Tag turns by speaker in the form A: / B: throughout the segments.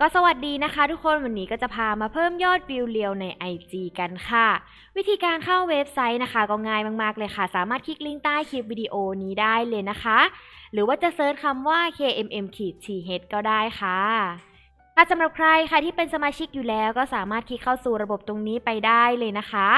A: ก็สวัสดีนะคะทุกคนวันนี้ก็จะพามาเพิ่มยอดวิวเรียวใน IG กันค่ะ วิธีการเข้าเว็บไซต์นะคะ ก็ง่ายมากๆเลยค่ะ สามารถคลิกลิงก์ใต้คลิปวิดีโอนี้ได้เลยนะคะ หรือว่าจะเซิร์ชคำว่า kmm-th ก็ได้ค่ะ ค่ะสำหรับใครค่ะที่เป็นสมาชิกอยู่แล้วก็สามารถคลิกเข้าสู่ระบบตรงนี้ไปได้เลยนะคะ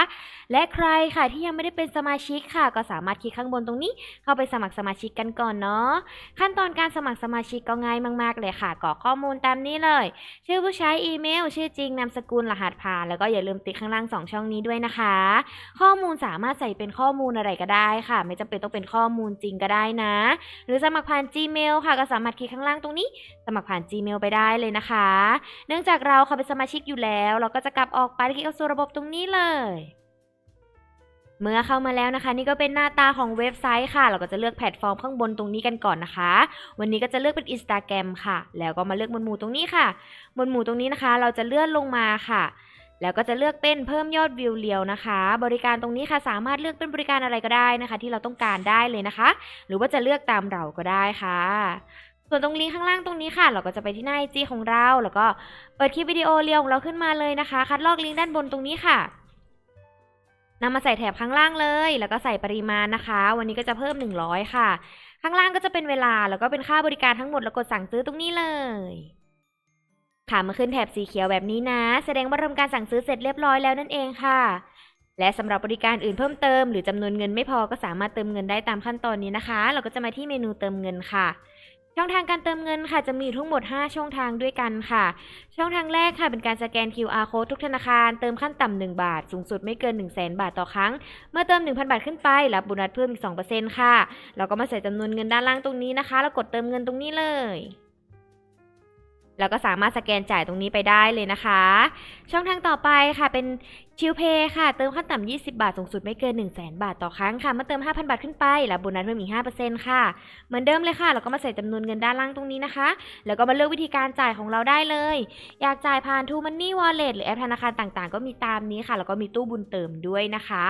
A: และใครค่ะที่ยังไม่ได้เป็นสมาชิกค่ะ ก็สามารถคลิกข้างบนตรงนี้ เข้าไปสมัครสมาชิกกันก่อนเนาะขั้นตอนการสมัครสมาชิกก็ง่ายมาก ๆ เลยค่ะกรอกข้อมูลตามนี้เลย ชื่อผู้ใช้อีเมล ชื่อจริงนามสกุลรหัสผ่าน แล้วก็อย่าลืมติ๊กข้างล่าง 2 ช่องนี้ด้วยนะคะ ข้อมูลสามารถใส่เป็นข้อมูลอะไรก็ได้ค่ะ ไม่จำเป็นต้องเป็นข้อมูลจริงก็ได้นะ หรือสมัครผ่าน Gmail ค่ะก็สามารถคลิกข้างล่างตรงนี้ สมัครผ่าน Gmail ไปได้เลยนะคะเนื่องจากเราค่ะเป็นสมาชิกอยู่แล้ว เราก็จะกลับออกไปคลิกเข้าสู่ระบบตรงนี้เลย เมื่อเข้ามาแล้วนะคะ นี่ก็เป็นหน้าตาของเว็บไซต์ค่ะ เราก็จะเลือกแพลตฟอร์มข้างบนตรงนี้กันก่อนนะคะ วันนี้ก็จะเลือกเป็น Instagram ค่ะ แล้วก็มาเลือกหมวดหมู่ตรงนี้ค่ะหมวดหมู่ตรงนี้นะคะ เราจะเลื่อนลงมาค่ะแล้วก็จะเลือกเป็นเพิ่มยอดวิวเรียวนะคะ บริการตรงนี้ค่ะสามารถเลือกเป็นบริการอะไรก็ได้นะคะ ที่เราต้องการได้เลยนะคะ หรือว่าจะเลือกตามเราก็ได้ค่ะ ส่วนตรงลิงก์ข้างล่างตรงนี้ค่ะ เราก็จะไปที่หน้าไอจีของเรา แล้วก็เปิดคลิปวิดีโอเรียวของเราขึ้นมาเลยนะคะ คัดลอกลิงก์ด้านบนตรงนี้ค่ะนำมาใส่แถบข้างล่างเลย แล้วก็ใส่ปริมาณนะคะ วันนี้ก็จะเพิ่ม 100 ค่ะ ข้างล่างก็จะเป็นเวลา แล้วก็เป็นค่าบริการทั้งหมด แล้วกดสั่งซื้อตรงนี้เลย ค่ะมาขึ้นแถบสีเขียวแบบนี้นะ แสดงว่าทำการสั่งซื้อเสร็จเรียบร้อยแล้วนั่นเองค่ะ และสำหรับบริการอื่นเพิ่มเติม หรือจำนวนเงินไม่พอก็สามารถเติมเงินได้ตามขั้นตอนนี้นะคะ เราก็จะมาที่เมนูเติมเงินค่ะ ช่องทางการเติมเงินค่ะจะมีทั้งหมด 5 ช่องทางด้วยกันค่ะ ช่องทางแรกค่ะเป็นการสแกน QR code ทุกธนาคาร เติมขั้นต่ำ1บาท สูงสุดไม่เกิน 1 0 0 0 0แบาทต่อครั้ง เมื่อเติม 1,000 บาทขึ้นไปรับโบนัสเพิ่มอีก 2%ค่ะเราก็มาใส่จำนวนเงินด้านล่างตรงนี้นะคะ แล้วกดเติมเงินตรงนี้เลย แล้วก็สามารถสแกนจ่ายตรงนี้ไปได้เลยนะคะ ช่องทางต่อไปค่ะเป็นชิลเพย์ค่ะ เติมขั้นต่ำ20 บาท สูงสุดไม่เกิน 1 0 0 0 0แบาทต่อครั้งค่ะ เมื่อเติม 5,000 บาทขึ้นไป รับโบนัสเพิ่มอีก 5%ค่ะ เหมือนเดิมเลยค่ะ เราก็มาใส่จำนวนเงินด้านล่างตรงนี้นะคะ แล้วก็มาเลือกวิธีการจ่ายของเราได้เลย อยากจ่ายผ่าน t ูมันนี่วอลเล็ตหรือแอปธนาคารต่างๆ ก็มีตามนี้ค่ะ แล้วก็มีตู้บุญเติมด้วยนะคะ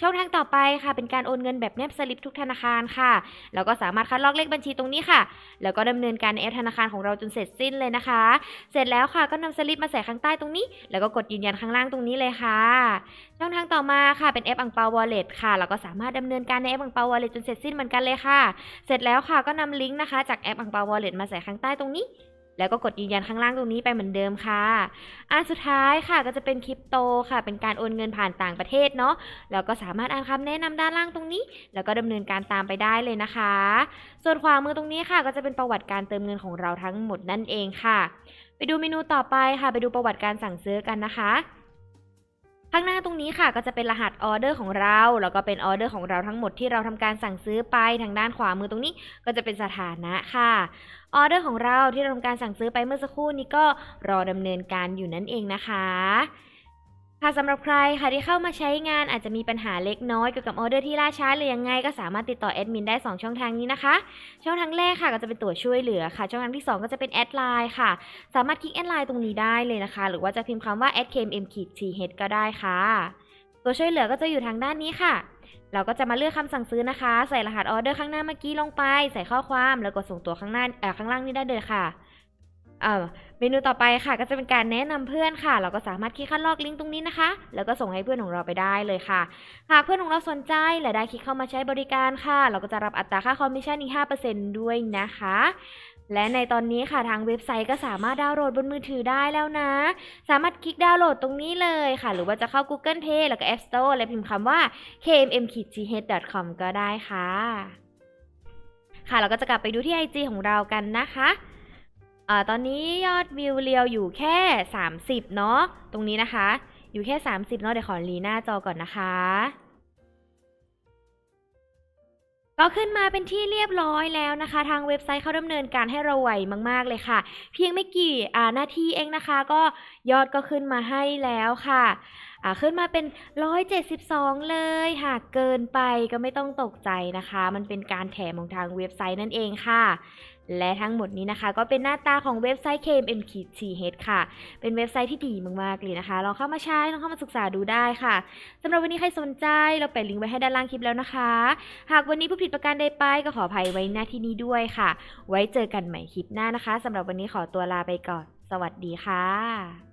A: ช่องทางต่อไปค่ะ เป็นการโอนเงินแบบแนบสลิปทุกธนาคารค่ะ แล้วก็สามารถคัดลอกเลขบัญชีตรงนี้ค่ะ แล้วก็ดำเนินการในแอปธนาคารของเราจนเสร็จสิ้นเลยนะคะเสร็จแล้วค่ะก็นำสลิปมาใส่ข้างใต้ตรงนี้ แล้วก็กดยืนยันข้างล่างตรงนี้เลยค่ะ ช่องทางต่อมาค่ะเป็นแอปอังเปาวอลเล็ตค่ะเราก็สามารถดำเนินการในแอปอังเปาวอลเล็ตจนเสร็จสิ้นเหมือนกันเลยค่ะ เสร็จแล้วค่ะก็นำลิงก์นะคะจากแอปอังเปาวอลเล็ตมาใส่ข้างใต้ตรงนี้ แล้วก็กดยืนยันข้างล่างตรงนี้ไปเหมือนเดิมค่ะอันสุดท้ายค่ะก็จะเป็นคริปโตค่ะ เป็นการโอนเงินผ่านต่างประเทศเนาะ แล้วก็สามารถอ่านคำแนะนำด้านล่างตรงนี้ แล้วก็ดำเนินการตามไปได้เลยนะคะ ส่วนขวามือตรงนี้ค่ะ ก็จะเป็นประวัติการเติมเงินของเราทั้งหมดนั่นเองค่ะ ไปดูเมนูต่อไปค่ะ ไปดูประวัติการสั่งซื้อกันนะคะ ข้างหน้าตรงนี้ค่ะก็จะเป็นรหัสออเดอร์ของเรา แล้วก็เป็นออเดอร์ของเราทั้งหมดที่เราทำการสั่งซื้อไปทางด้านขวามือตรงนี้ก็จะเป็นสถานะค่ะออเดอร์ของเราที่เราทำการสั่งซื้อไปเมื่อสักครู่นี้ก็รอดำเนินการอยู่นั่นเองนะคะค่ะ สำหรับใครค่ะที่เข้ามาใช้งานอาจจะมีปัญหาเล็กน้อยเกี่ยวกับออเดอร์ที่ล่าช้าหรือยังไงก็สามารถติดต่อแอดมินได้ 2 ช่องทางนี้นะคะ ช่องทางแรกค่ะก็จะเป็นตัวช่วยเหลือค่ะ ช่องทางที่ 2 ก็จะเป็นแอดไลน์ค่ะ สามารถคลิกแอดไลน์ตรงนี้ได้เลยนะคะ หรือว่าจะพิมพ์คำว่า @kmm-th ก็ได้ค่ะ ตัวช่วยเหลือก็จะอยู่ทางด้านนี้ค่ะ เราก็จะมาเลือกคำสั่งซื้อนะคะ ใส่รหัสออเดอร์ข้างหน้าเมื่อกี้ลงไป ใส่ข้อความแล้วกดส่งตัวข้างหน้าเออข้างล่างนี้ได้เลยค่ะ เมนูต่อไปค่ะก็จะเป็นการแนะนำเพื่อนค่ะ เราก็สามารถคลิกคัดลอกลิงก์ตรงนี้นะคะ แล้วก็ส่งให้เพื่อนของเราไปได้เลยค่ะ หากเพื่อนของเราสนใจและได้คลิกเข้ามาใช้บริการค่ะ เราก็จะรับอัตราค่าคอมมิชชั่นอีก5%ด้วยนะคะ และในตอนนี้ค่ะทางเว็บไซต์ก็สามารถดาวน์โหลดบนมือถือได้แล้วนะ สามารถคลิกดาวน์โหลดตรงนี้เลยค่ะ หรือว่าจะเข้า Google Play แล้วก็ App Store และพิมพ์คำว่า kmm-th.com ก็ได้ค่ะค่ะเราก็จะกลับไปดูที่ IG ของเรากันนะคะ อ่าตอนนี้ยอดวิวเรียวอยู่แค่ 30 เนาะตรงนี้นะคะ อยู่แค่ 30 เนาะเดี๋ยวขอรีหน้าจอก่อนนะคะ ก็ขึ้นมาเป็นที่เรียบร้อยแล้วนะคะ ทางเว็บไซต์เขาดำเนินการให้เราไวมาก ๆ เลยค่ะ เพียงไม่กี่อ่านาทีเองนะคะ ก็ยอดก็ขึ้นมาให้แล้วค่ะอ่าขึ้นมาเป็น 172 เลย หากเกินไปก็ไม่ต้องตกใจนะคะ มันเป็นการแถมของทางเว็บไซต์นั่นเองค่ะ และทั้งหมดนี้นะคะ ก็เป็นหน้าตาของเว็บไซต์ KMM-th ค่ะ เป็นเว็บไซต์ที่ดีมากๆเลยนะคะลองเข้ามาใช้ลองเข้ามาศึกษาดูได้ค่ะสำหรับวันนี้ใครสนใจเราแปะลิงก์ไว้ให้ด้านล่างคลิปแล้วนะคะ หากวันนี้ผู้ผิดประการใดไปก็ขออภัยไว้หน้าที่นี้ด้วยค่ะ ไว้เจอกันใหม่คลิปหน้านะคะสำหรับวันนี้ขอตัวลาไปก่อน สวัสดีค่ะ